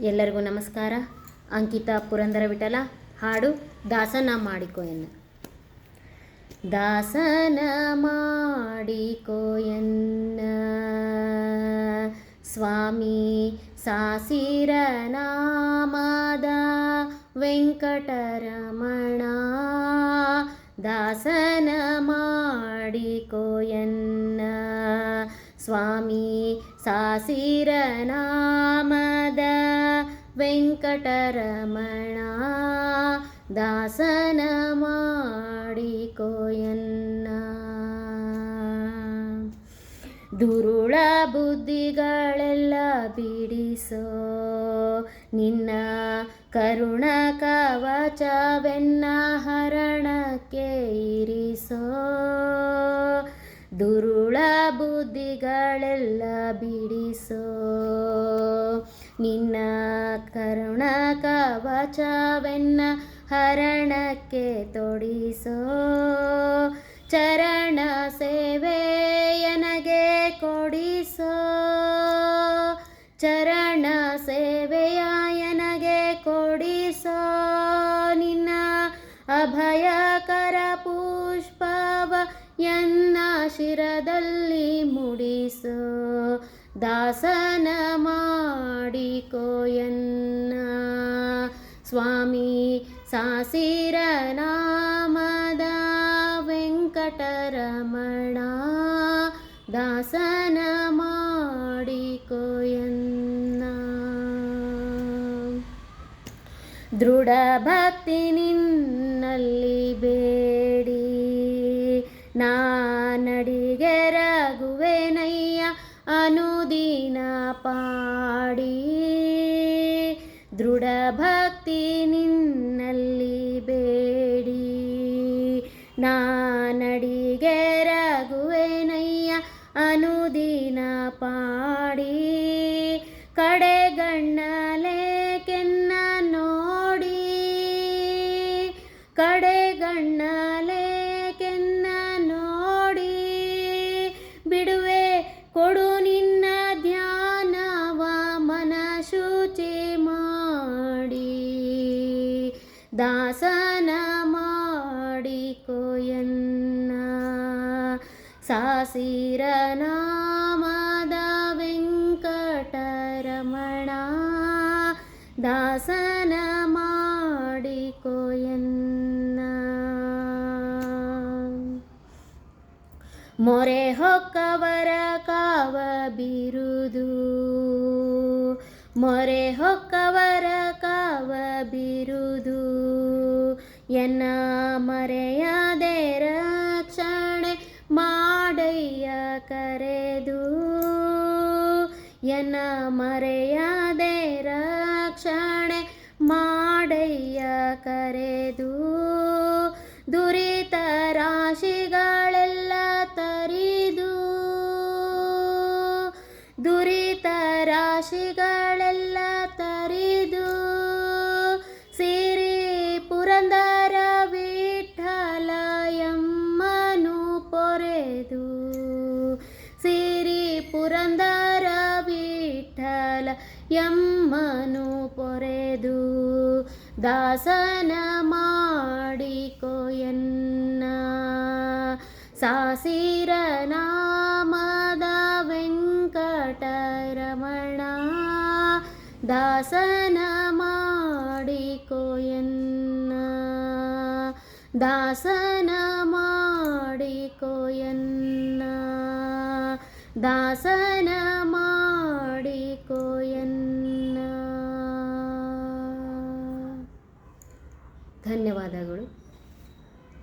ಎಲ್ಲರಿಗೂ ನಮಸ್ಕಾರ. ಅಂಕಿತ ಪುರಂದರ ವಿಠಲ, ಹಾಡು ದಾಸನ ಮಾಡಿಕೋ ಎನ್ನ. ದಾಸನ ಮಾಡಿಕೋ ಎನ್ನ. ಸ್ವಾಮಿ ಸಾಸಿರ ನಾಮದ ವೆಂಕಟರಮಣ. ದಾಸನ ಮಾಡಿಕೋ ಎನ್ನ. ಸ್ವಾಮಿ ಸಾಸಿರ ನಾಮದ ವೆಂಕಟರಮಣ ದಾಸನ ಮಾಡಿಕೋಯನ್ನ. ದುರುಳ ಬುದ್ಧಿಗಳೆಲ್ಲ ಬಿಡಿಸೋ ನಿನ್ನ ಕರುಣ ಕವಚವೆನ್ನ ಹರಣಕ್ಕೆ ಇರಿಸೋ ದುರುಳ ಬುದ್ಧಿಗಳೆಲ್ಲ ಬಿಡಿಸೋ ನಿನ್ನ ಕರುಣ ಕವಚವೆನ್ನ ಹರಣಕ್ಕೆ ತೊಡಿಸೋ ಚರಣ ಸೇವೆಯನಗೆ ಕೊಡಿಸೋ ಚರಣ ಸೇವೆಯನಗೆ ಕೊಡಿಸೋ ನಿನ್ನ ಅಭಯಕರ ಪುಷ್ಪವ ಎನ್ನ ಶಿರದಲ್ಲಿ ಮುಡಿಸೋ ದಾಸನ ಮಾಡಿಕೋಯನ್ನ ಸ್ವಾಮಿ ಸಾಸಿರ ನಾಮದ ವೆಂಕಟರಮಣ. ದಾಸನ ಮಾಡಿಕೋಯನ್ನ ದೃಢ ಭಕ್ತಿ ನಿನ್ನಲ್ಲಿ ಬೇಡಿ. ನಾನಡಿಗೆ ರಘುವೆನಯ್ಯ ಅನುದಿನ ಪಾಡಿ. ದೃಢ ಭಕ್ತಿ ನಿನ್ನಲ್ಲಿ ಬೇಡಿ. ನಾನಡಿಗೆ ರಘುವೆನಯ್ಯ ಅನುದಿನ ಪಾಡಿ. ಕಡೆಗಣ್ಣಲೆ ಕೆನ್ನ ನೋಡಿ. ಕಡೆಗಣ್ಣಲೆ ದಾಸನ ಮಾಡಿಕೋಯನ್ನ ಸಾಸಿರ ನಾಮದ ವೆಂಕಟರಮಣ. ದಾಸನ ಮಾಡಿಕೋಯನ್ನ ಮೊರೆ ಹೊಕ್ಕವರ ಕಾವ ಬಿರುದು ಮೊರೆ ಹೊಕ್ಕವರ ಕಾವ ಬಿರುದು ಎನ್ನ ಮರೆಯದೆ ರಕ್ಷಣೆ ಮಾಡಯ್ಯ ಕರೆದು. ಎನ್ನ ಮರೆಯದೆ ರಕ್ಷಣೆ ಮಾಡಯ್ಯ ಕರೆದು. ದುರಿತ ರಾಶಿಗಳೆಲ್ಲ ತರಿದು. ದುರಿತ ರಾಶಿಗಳೆಲ್ಲ ತರಿದು ಸಿರಿ ಪುರಂದರ ವಿಠಲ ಎಮ್ಮನು ಪೊರೆದು ಸಿರಿ ಪುರಂದರ ವಿಠಲ ಎಮ್ಮನು ಪೊರೆದು ದಾಸನ ಮಾಡಿಕೋಯನ್ನ ಸಾಸಿರ ನಾಮದ ವೆಂಕಟರಮಣ ದಾಸನ ಮಾಡಿಕೋಯನ್ನ ದಾಸನ ಮಾಡಿಕೋಯನ್ನ ದಾಸನ ಮಾಡಿಕೋಯನ್ನ ಧನ್ಯವಾದಗಳು